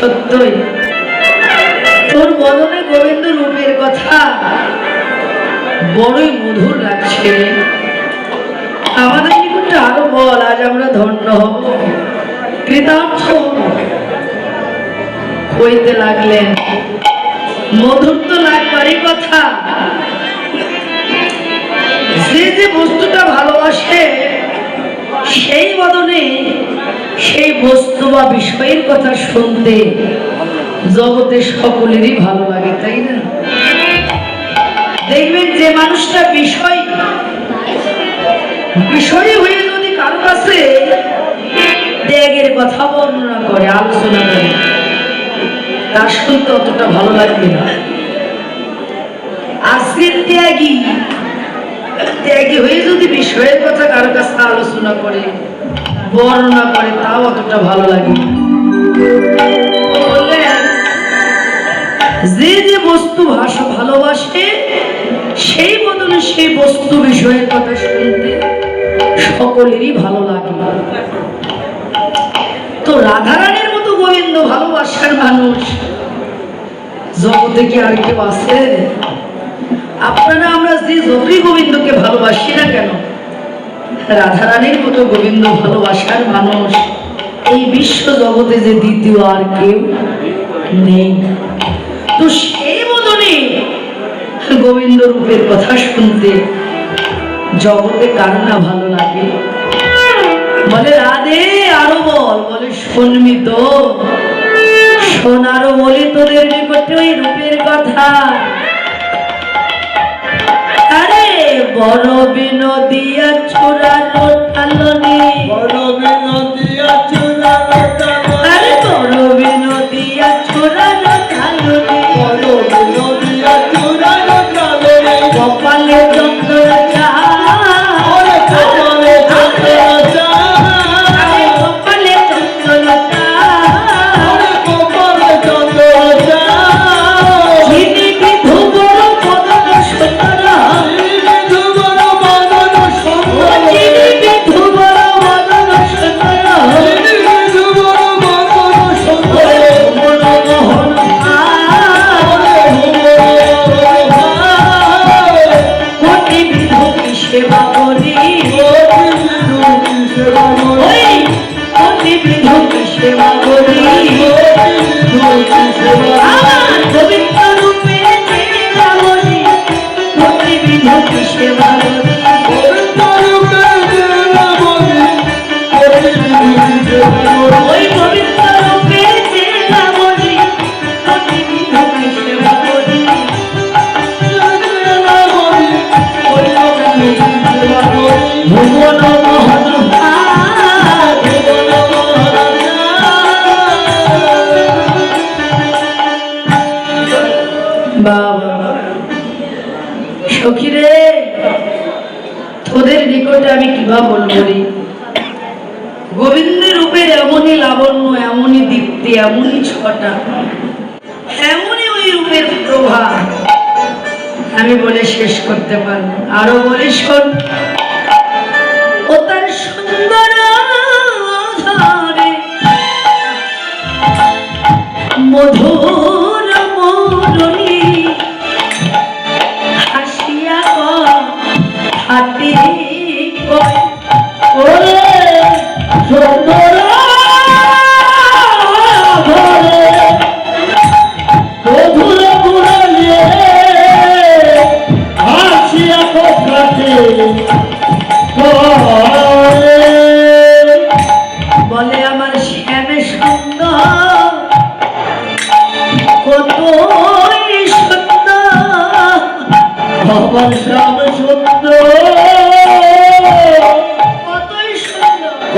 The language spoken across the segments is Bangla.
সত্যই। তোর বদনে গোবিন্দ রূপের কথা বড়ই মধুর লাগছে। আমাদের নিকটে আরও বল, আজ আমরা ধন্য হব। কৃতার্থ হইতে লাগলেন। মধুর তো লাগবারই কথা। যে যে বস্তুটা ভালোবাসে সেই বদনে সেই বস্তু বা বিষয়ের কথা শুনতে জগতে সকলেরই ভালো লাগে, তাই না? দেখবেন যে মানুষটা বিষয় বিষয় হয়ে যদি কারও কাছে ত্যাগের কথা বর্ণনা করে, আলোচনা করে তার শুনতে অতটা ভালো লাগবে না। আজকের ত্যাগী ত্যাগী হয়ে যদি বিষয়ের কথা কারও কাছে আলোচনা করে, বর্ণনা করে, তাও অতটা ভালো লাগে যে যে বস্তু ভাষা ভালোবাসে, সেই বদলে সেই বস্তু বিষয়ের কথা শুনতে সকলেরই ভালো লাগে। তো রাধারানীর মতো গোবিন্দ ভালোবাসার মানুষ, জগতে কি আর কেউ আছে আপনারা আমরা যে যতই গোবিন্দকে ভালোবাসি না কেন, রাধারানীর মতো গোবিন্দ ভালোবাসার মানুষ এই বিশ্ব জগতে যে দ্বিতীয় আর কেউ নেই। তো সেই মতনে গোবিন্দ রূপের কথা শুনতে জগতে কার না ভালো লাগে? বলে, রাধে, আরও বল। বলে, শুনবি তো। শোনারও বলি তোদের নিকটে বড় বিনোদিয়া ছোড়ালো ঠালনি বড় বিনদিয়া তোদের নিকটে আমি কীভাবে বলব রে? গোবিন্দের রূপের এমনই লাবণ্য, এমনই দীপ্তি, এমনই ছটা, এমনই ওই রূপের প্রভাব। আমি বলে শেষ করতে পারব আরও বলে শোন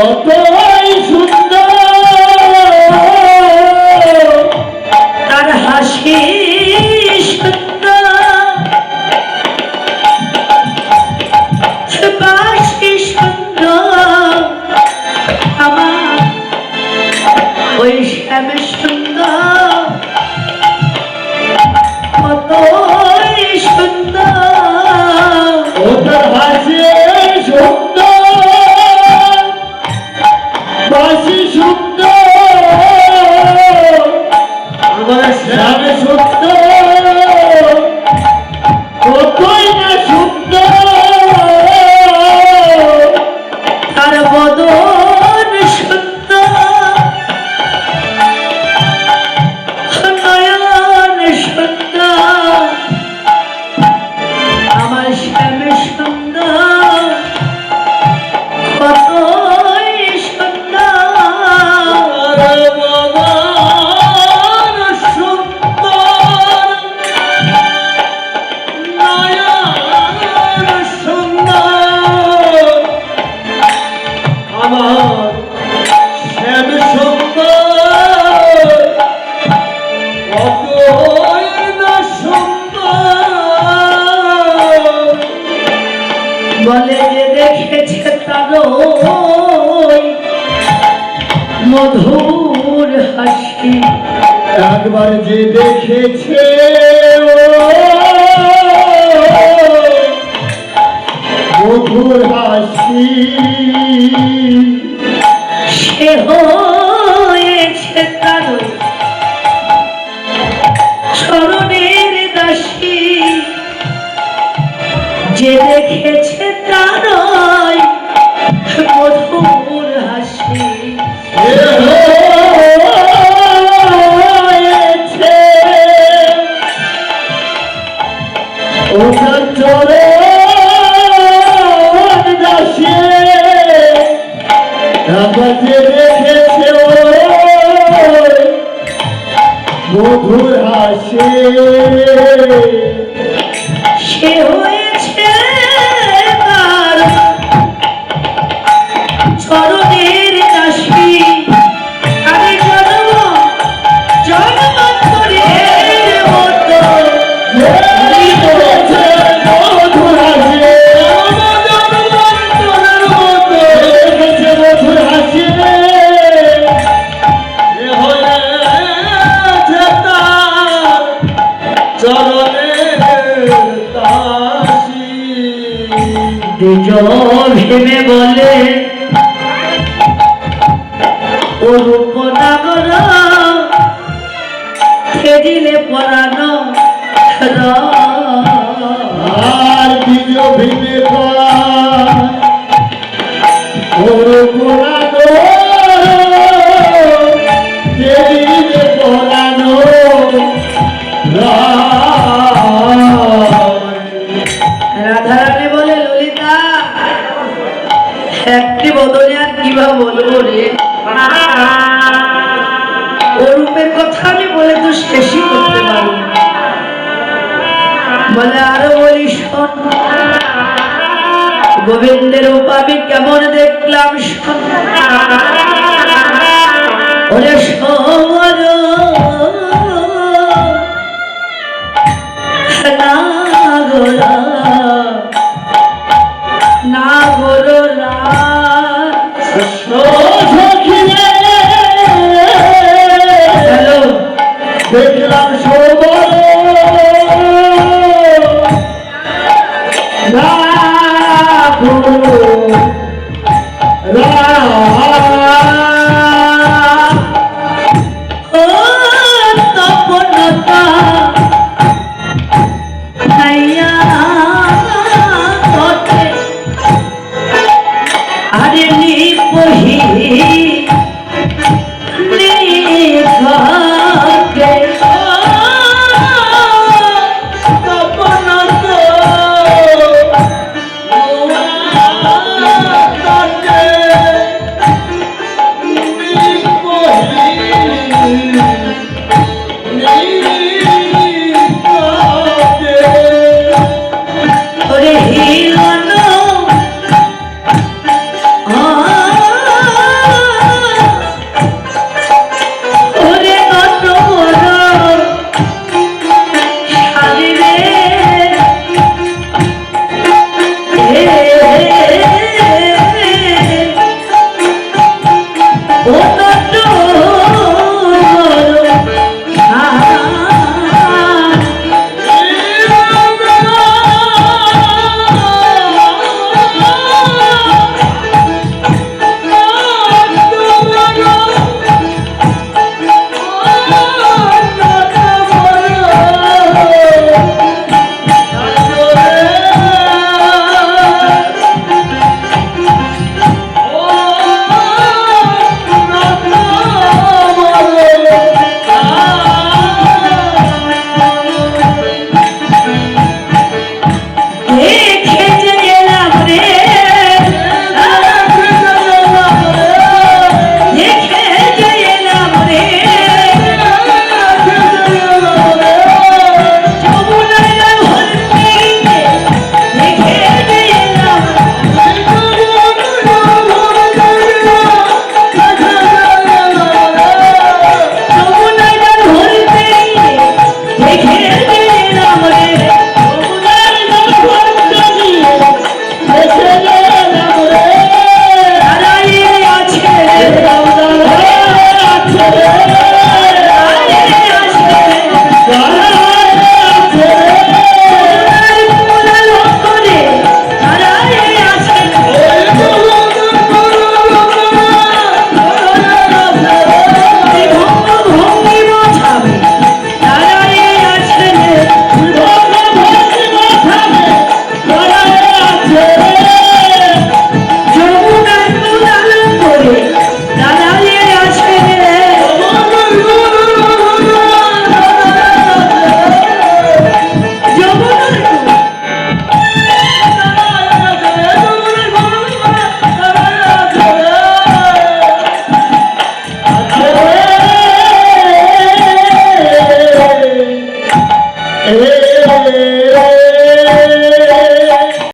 我的爱出 মধুর হাসি। একবার যে দেখেছে মধুর হাসি। সে হয়েছে তার স্মরণের দাসী। যে দেখেছে তার মধুর হাসে। ভেবে বলে ও রূপনাগর খেদিলে পরানো আর বীজ ভিনে কথা আমি বলে তো শেষই করতে পারব না। বলে, আরও গোবিন্দের রূপ কেমন দেখলাম ওরে সর নাগরা নাগরা হ্যালো দেখলাম তোতে। আরে নিপহি Hey!